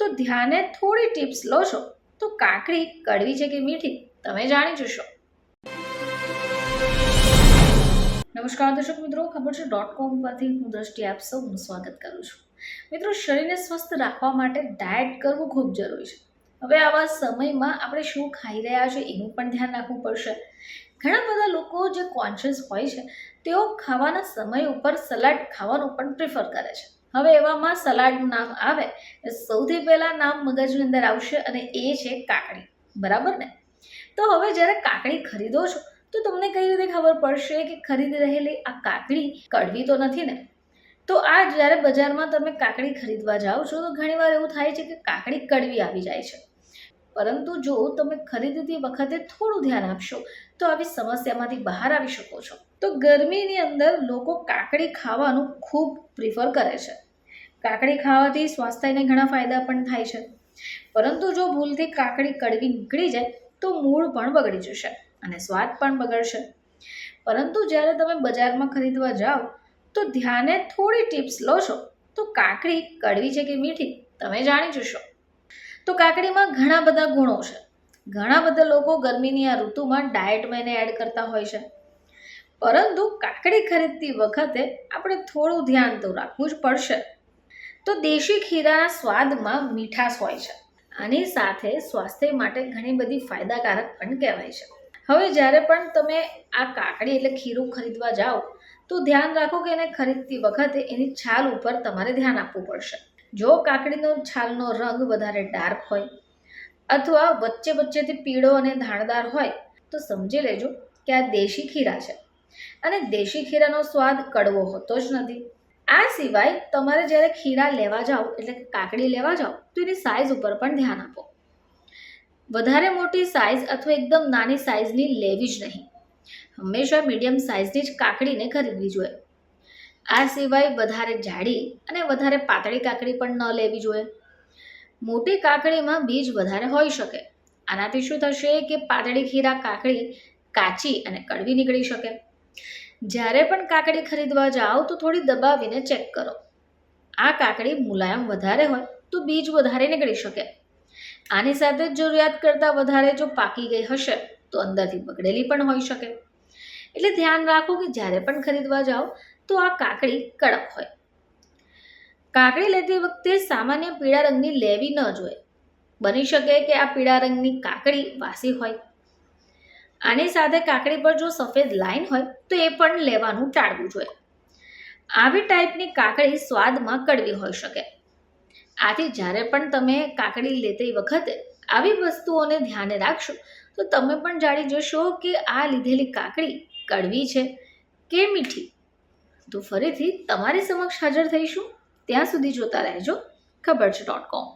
તો ધ્યાને થોડી ટિપ્સ લો છો તો કાકડી કડવી છે કે મીઠી, તમે જાણી જશો. નમસ્કાર દર્શક મિત્રો, ખબર છે ડોટ કોમ પરથી હું દ્રષ્ટિ આપ સૌનું સ્વાગત કરું છું. મિત્રો, શરીરને સ્વસ્થ રાખવા માટે ડાયટ કરવું ખૂબ જરૂરી છે. હવે આવા સમયમાં આપણે શું ખાઈ રહ્યા છે એનું પણ ધ્યાન રાખવું પડશે. ઘણા બધા લોકો જે કોન્શિયસ હોય છે, તેઓ ખાવાના સમય ઉપર સલાડ ખાવાનું પણ પ્રિફર કરે છે. હવે એવામાં સલાડનું નામ આવે. સૌથી પહેલાં નામ મગજની અંદર આવશે અને એ છે કાકડી. બરાબર ને? તો હવે જ્યારે કાકડી ખરીદો છો, તો તમને કઈ રીતે ખબર પડશે કે ખરીદી રહેલી આ કાકડી કડવી તો નથી ને? તો આ જ્યારે બજારમાં તમે કાકડી ખરીદવા જાઓ છો, તો ઘણીવાર એવું થાય છે કે કાકડી કડવી આવી જાય છે. પરંતુ જો તમે ખરીદતી વખતે થોડું ધ્યાન આપશો, તો આવી સમસ્યામાંથી બહાર આવી શકો છો. તો ગરમીની અંદર લોકો કાકડી ખાવાનું ખૂબ પ્રિફર કરે છે. કાકડી ખાવાથી સ્વાસ્થ્યને ઘણા ફાયદા પણ થાય છે. પરંતુ જો ભૂલથી કાકડી કડવી નીકળી જાય, તો મૂળ પણ બગડી જશે અને સ્વાદ પણ બગડશે. પરંતુ જ્યારે તમે બજારમાં ખરીદવા જાઓ, તો ધ્યાને થોડી ટિપ્સ લો છો. તો કાકડી કડવી છે કે મીઠી, તમે જાણી જશો. તો કાકડીમાં ઘણા બધા ગુણો છે. ઘણા બધા લોકો ગરમીની આ ઋતુમાં ડાયટમાં એને એડ કરતા હોય છે. પરંતુ કાકડી ખરીદતી વખતે આપણે થોડું ધ્યાન તો રાખવું જ પડશે. તો દેશી ખીરાના સ્વાદમાં મીઠાશ હોય છે. આની સાથે સ્વાસ્થ્ય માટે ઘણી બધી ફાયદાકારક પણ કહેવાય છે. હવે જ્યારે પણ તમે આ કાકડી એટલે ખીરું ખરીદવા જાઓ, તો ધ્યાન રાખો કે એને ખરીદતી વખતે એની છાલ ઉપર તમારે ધ્યાન આપવું પડશે. જો કાકડીનો છાલનો રંગ વધારે ડાર્ક હોય અથવા વચ્ચે વચ્ચેથી પીળો અને ધાણદાર હોય, તો સમજી લેજો કે આ દેશી ખીરા છે. અને દેશી ખીરાનો સ્વાદ કડવો હોતો જ નથી. આ સિવાય તમારે જ્યારે ખીરા લેવા જાઓ, એટલે કે કાકડી લેવા જાઓ, તો એની સાઇઝ ઉપર પણ ધ્યાન આપો. વધારે મોટી સાઇઝ અથવા એકદમ નાની સાઇઝની લેવી જ નહીં. હંમેશા મીડિયમ સાઇઝની જ કાકડીને ખરીદવી જોઈએ. આ સિવાય વધારે જાડી અને વધારે પાતળી કાકડી પણ ન લેવી જોઈએ. મોટી કાકડીમાં બીજ વધારે હોઈ શકે. આનાથી શું થશે કે પાતળી ખીરા કાકડી કાચી અને કડવી નીકળી શકે. જ્યારે પણ કાકડી ખરીદવા જાઓ તો થોડી દબાવીને ચેક કરો. આ કાકડી મુલાયમ વધારે હોય તો બીજ વધારે નીકળી શકે. આની સાથે જ જરૂરિયાત કરતાં વધારે જો પાકી ગઈ હશે તો અંદરથી બગડેલી પણ હોઈ શકે. એટલે ધ્યાન રાખો કે જ્યારે પણ ખરીદવા જાઓ તો આ કાકડી કડક હોય. કાકડી લેતી વખતે સામાન્ય પીળા રંગની લેવી ન જોઈએ. બની શકે કે આ પીળા રંગની કાકડી વાસી હોય. આની સાથે કાકડી પર જો સફેદ લાઈન હોય, તો એ પણ લેવાનું ટાળવું જોઈએ. આવી ટાઈપની કાકડી સ્વાદમાં કડવી હોઈ શકે. આથી જ્યારે પણ તમે કાકડી લેતી વખતે આવી વસ્તુઓને ધ્યાને રાખશો, તો તમે પણ જાણી જશો કે આ લીધેલી કાકડી કડવી છે કે મીઠી. તો ફરીથી તમારી સમક્ષ હાજર થઈશું. ત્યાં સુધી જોતા રહેજો. ખબર છે ડોટ કોમ